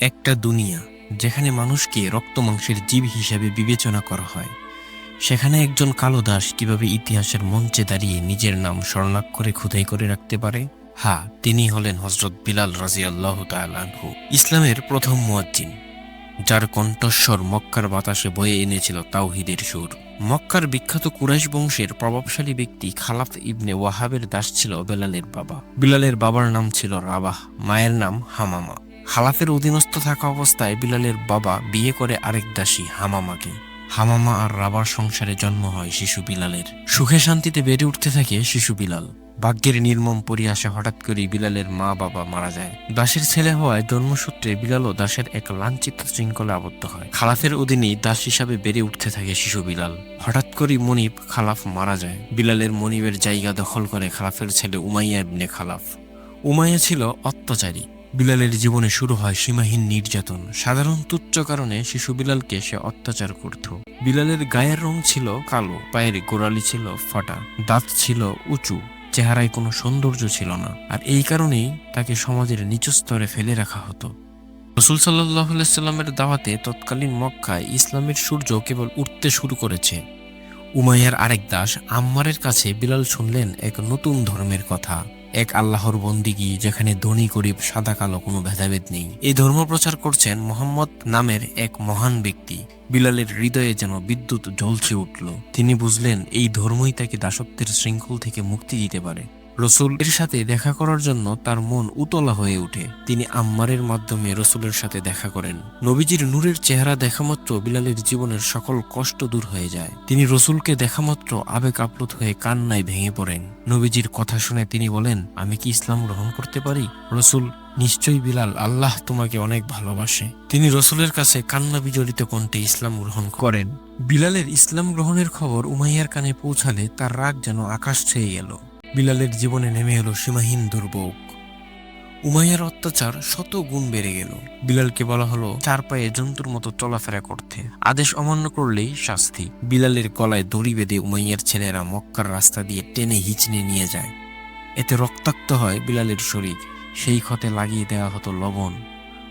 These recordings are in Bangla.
একটা দুনিয়া, যেখানে মানুষকে রক্ত মাংসের জীব হিসাবে বিবেচনা করা হয়। সেখানে একজন কালো দাস কীভাবে ইতিহাসের মঞ্চে দাঁড়িয়ে নিজের নাম স্বর্ণাক্ষরে খোদাই করে রাখতে পারে? হ্যাঁ তিনি হলেন হজরত বিলাল রাজিয়াল্লাহ তালানহু ইসলামের প্রথম মুয়াজ্জিন, যার কণ্ঠস্বর মক্কার বাতাসে বয়ে এনেছিল তাওহিদের সুর। মক্কার বিখ্যাত কুরাইশ বংশের প্রভাবশালী ব্যক্তি খালাফ ইবনে ওয়াহাবের দাস ছিল বেলালের বাবা। বিলালের বাবার নাম ছিল রাবাহ, মায়ের নাম হামামা। খালাফের অধীনস্থ থাকা অবস্থায় বিলালের বাবা বিয়ে করে আরেক দাসী হামামাকে। হামামা আর রাবার সংসারে জন্ম হয় শিশু বিলালের। সুখে শান্তিতে বেড়ে উঠতে থাকে শিশু বিলাল। ভাগ্যের নির্মম পরিহাসে হঠাৎ করে বিলালের মা বাবা মারা যায়। দাসের ছেলে হওয়ায় জন্মসূত্রে বিলালও দাসের এক লাঞ্ছিত শৃঙ্খলে আবদ্ধ হয়। খালাফের অধীনেই দাস হিসাবে বেড়ে উঠতে থাকে শিশু বিলাল। হঠাৎ করে মনিব খালাফ মারা যায়। বিলালের মনিবের জায়গা দখল করে খালাফের ছেলে উমাইয়া ইবনে খালাফ। উমাইয়া ছিল অত্যাচারী। বিলালের জীবনে শুরু হয় সীমাহীন নির্যাতন। সাধারণ তুচ্ছ কারণে শিশু বিলালকে সে অত্যাচার করত। বিলালের গায়ের রং ছিল কালো, পায়ের গোড়ালি ছিল ফাটা, দাঁত ছিল উঁচু, চেহারায় কোনো সৌন্দর্য ছিল না। আর এই কারণেই তাকে সমাজের নিচু স্তরে ফেলে রাখা হতো। রসুল সাল্লাহ সাল্লামের দাওয়াতে তৎকালীন মক্কায় ইসলামের সূর্য কেবল উঠতে শুরু করেছে। উমাইয়ার আরেক দাস আম্মারের কাছে বিলাল শুনলেন এক নতুন ধর্মের কথা। এক আল্লাহর বন্দিগি যেখানে ধনী, গরিব, সাদা, কালো কোনো ভেদাভেদ নেই। এই ধর্ম প্রচার করছেন মোহাম্মদ নামের এক মহান ব্যক্তি। বিলালের হৃদয়ে যেন বিদ্যুৎ জ্বলছে উঠল। তিনি বুঝলেন, এই ধর্মই তাকে দাসত্বের শৃঙ্খল থেকে মুক্তি দিতে পারে। রসুল এর সাথে দেখা করার জন্য তার মন উতলা হয়ে ওঠে। তিনি আম্মারের মাধ্যমে রসুলের সাথে দেখা করেন। নবীজির নূরের চেহারা দেখামাত্র বিলালের জীবনের সকল কষ্ট দূর হয়ে যায়। তিনি রসুলকে দেখামাত্র আবেগ আপ্লুত হয়ে কান্নায় ভেঙে পড়েন। নবীজির কথা শুনে তিনি বলেন, আমি কি ইসলাম গ্রহণ করতে পারি? রসুল, নিশ্চয়ই বিলাল, আল্লাহ তোমাকে অনেক ভালোবাসে। তিনি রসুলের কাছে কান্না বিজড়িত কণ্ঠে ইসলাম গ্রহণ করেন। বিলালের ইসলাম গ্রহণের খবর উমাইয়ার কানে পৌঁছালে তার রাগ যেন আকাশ ছেয়ে গেল বিলালের জীবনে নেমে এলো সীমাহীন দুর্ভোগ। উমাইয়ার অত্যাচার শত গুণ বেড়ে গেল। বিলালকে বলা হলো, চার পায়ে জন্তুর মতো চলাফেরা করতে। আদেশ অমান্য করলেই শাস্তি। বিলালের গলায় দড়ি বেঁধে উমাইয়ার ছেলেরা মক্কার রাস্তা দিয়ে টেনে হিচনে নিয়ে যায়। এতে রক্তাক্ত হয় বিলালের শরীর। সেই ক্ষতে লাগিয়ে দেওয়া হতো লবণ।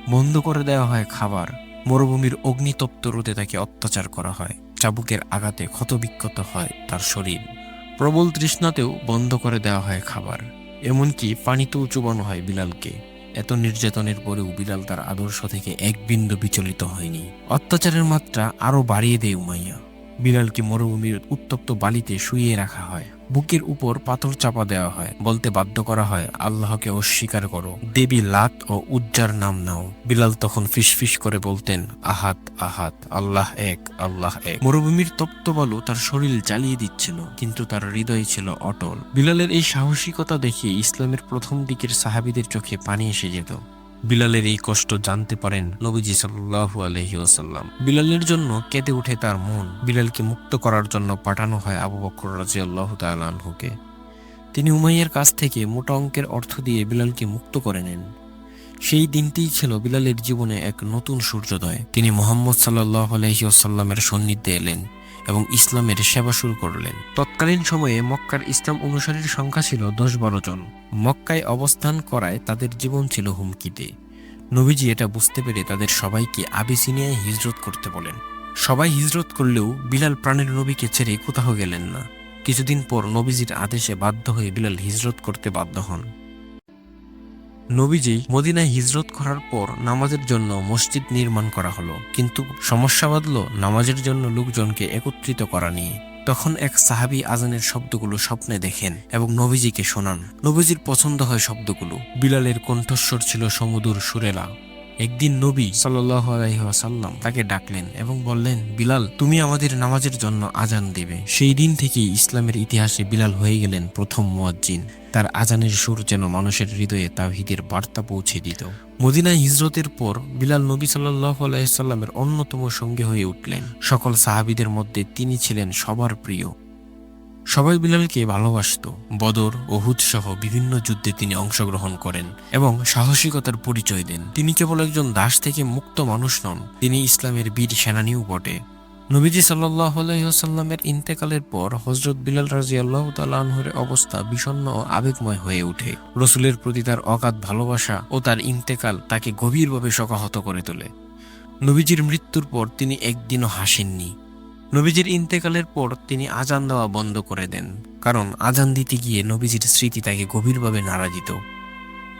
বন্ধ করে দেওয়া হয় খাবার। মরুভূমির অগ্নিতপ্ত রোদে তাকে অত্যাচার করা হয়। চাবুকের আঘাতে ক্ষতবিক্ষত হয় তার শরীর। প্রবল তৃষ্ণাতেও বন্ধ করে দেওয়া হয় খাবার, এমনকি পানিতেও চুবানো হয় বিলালকে। এত নির্যাতনের পরেও বিলাল তার আদর্শ থেকে এক বিন্দু বিচলিত হয়নি। অত্যাচারের মাত্রা আরও বাড়িয়ে দেয় উমাইয়া। বিলালকে মরুভূমির উত্তপ্ত বালিতে শুইয়ে রাখা হয়। বুকের উপর পাথর চাপা দেওয়া হয়। বলতে বাধ্য করা হয়, আল্লাহকে অস্বীকার করো। দেবী লাত ও উজ্জার নাম নাও। বিলাল তখন ফিসফিস করে বলতেন, আহাত আহাত, আল্লাহ এক আল্লাহ এক। মরুভূমির তপ্ত বালু তার শরীর জ্বালিয়ে দিচ্ছিল, কিন্তু তার হৃদয় ছিল অটল। বিলালের এই সাহসিকতা দেখে ইসলামের প্রথম দিকের সাহাবিদের চোখে পানি এসে যেত। বিলালের এই কষ্ট জানতে পারেন নবীজি সাল্লাহু আলহি ওসাল্লাম বিলালের জন্য কেঁদে ওঠে তার মন বিলালকে মুক্ত করার জন্য পাঠানো হয় আবু বকর রাজি আল্লাহ তালহুকে তিনি উমাইয়ের কাছ থেকে মোটা অঙ্কের অর্থ দিয়ে বিলালকে মুক্ত করে নেন। সেই দিনটিই ছিল বিলালের জীবনে এক নতুন সূর্যোদয়। তিনি মোহাম্মদ সাল্লাহ আলহিউসাল্লামের সান্নিধ্যে এলেন। এবং ইসলামের সেবা শুরু করলেন। তৎকালীন সময়ে মক্কার ইসলাম অনুসারীর সংখ্যা ছিল দশ বারো জন। মক্কায় অবস্থান করায় তাদের জীবন ছিল হুমকিতে। নবীজি এটা বুঝতে পেরে তাদের সবাইকে আবিসিনিয়ায় হিজরত করতে বলেন। সবাই হিজরত করলেও বিলাল প্রাণের নবীকে ছেড়ে কোথাও গেলেন না। কিছুদিন পর নবীজির আদেশে বাধ্য হয়ে বিলাল হিজরত করতে বাধ্য হন। নবীজি মদিনায় হিজরত করার পর নামাজের জন্য মসজিদ নির্মাণ করা হলো। কিন্তু সমস্যা বাঁধল নামাজের জন্য লোকজনকে একত্রিত করা নিয়ে। তখন এক সাহাবি আজানের শব্দগুলো স্বপ্নে দেখেন এবং নবীজিকে শোনান। নবীজির পছন্দ হয় শব্দগুলো। বিলালের কণ্ঠস্বর ছিল সমুদুর সুরেলা। একদিন নবী সাল্লাম তাকে ডাকলেন এবং বললেন, বিলাল, তুমি আমাদের নামাজের জন্য আজান দেবে। সেই দিন থেকেই ইসলামের ইতিহাসে বিলাল হয়ে গেলেন প্রথম মুয়াজ্জিন। তার আজানের সুর যেন মানুষের হৃদয়ে তাওহিদের বার্তা পৌঁছে দিত। মদিনায় হিজরতের পর বিলাল নবী সাল্লাহ আলাইসাল্লামের অন্যতম সঙ্গী হয়ে উঠলেন। সকল সাহাবিদের মধ্যে তিনি ছিলেন সবার প্রিয়। সবাই বিলালকে ভালোবাসত। বদর ওহুদ সহ বিভিন্ন যুদ্ধে তিনি অংশগ্রহণ করেন এবং সাহসিকতার পরিচয় দেন। তিনি কেবল একজন দাস থেকে মুক্ত মানুষ নন, তিনি ইসলামের বীর সেনানীও বটে। নবীজি সাল্লামের ইন্তেকালের পর হজরত বিলাল রাজি আল্লাহ তালাহর অবস্থা বিষণ্ণ ও আবেগময় হয়ে ওঠে। রসুলের প্রতি তার অগাধ ভালোবাসা ও তার ইন্তেকাল তাকে গভীরভাবে শোকাহত করে তোলে। নবীজির মৃত্যুর পর তিনি একদিনও হাসেননি। নবীজির ইন্তেকালের পর তিনি আজান দেওয়া বন্ধ করে দেন, কারণ আজান দিতে গিয়ে নবীজির স্মৃতি তাকে গভীরভাবে নাড়া দিত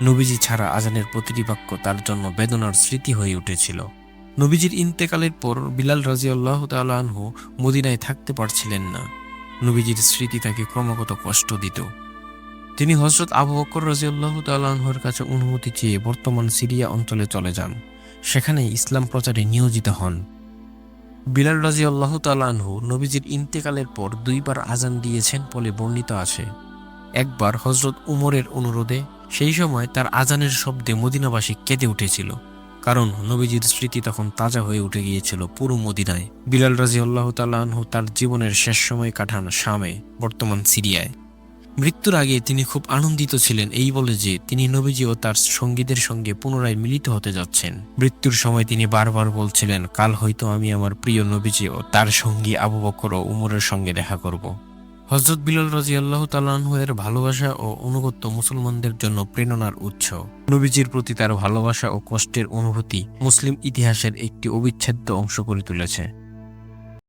নবীজি ছাড়া আজানের প্রতিটি বাক্য তার জন্য বেদনার স্মৃতি হয়ে উঠেছিল। নবীজির ইন্তেকালের পর বিলাল রাজিউল্লাহ তালাহু মদিনায় থাকতে পারছিলেন না। নবীজির স্মৃতি তাকে ক্রমাগত কষ্ট দিত। তিনি হজরত আবু বকর রাজিউল্লাহ তালাহর কাছে অনুমতি চেয়ে বর্তমান সিরিয়া অঞ্চলে চলে যান। সেখানে ইসলাম প্রচারে নিয়োজিত হন। বিলাল রাজি আল্লাহ তালাহু নবীজির ইন্তেকালের পর দুইবার আজান দিয়েছেন বলে বর্ণিত আছে। একবার হজরত উমরের অনুরোধে সেই সময় তার আজানের শব্দে মদিনাবাসী কেঁদে উঠেছিল, কারণ নবীজির স্মৃতি তখন তাজা হয়ে উঠে গিয়েছিল পুরো মদিনায়। বিলাল রাজি আল্লাহ তালাহু তার জীবনের শেষ সময় কাটান শামে, বর্তমান সিরিয়ায়। মৃত্যুর আগে তিনি খুব আনন্দিত ছিলেন। এই বলে যে তিনি নবীজি ও তার সঙ্গীদের সঙ্গে পুনরায় মিলিত হতে যাচ্ছেন। মৃত্যুর সময় তিনি বারবার বলছিলেন, কাল হয়তো আমি আমার প্রিয় নবীজি ও তার সঙ্গী আবু বকর ও উমরের সঙ্গে দেখা করব। হজরত বিলাল রাজি আল্লাহ তালাহের ভালোবাসা ও অনুগত্য মুসলমানদের জন্য প্রেরণার উৎস। নবীজির প্রতি তার ভালোবাসা ও কষ্টের অনুভূতি মুসলিম ইতিহাসের একটি অবিচ্ছেদ্য অংশ করে তুলেছে।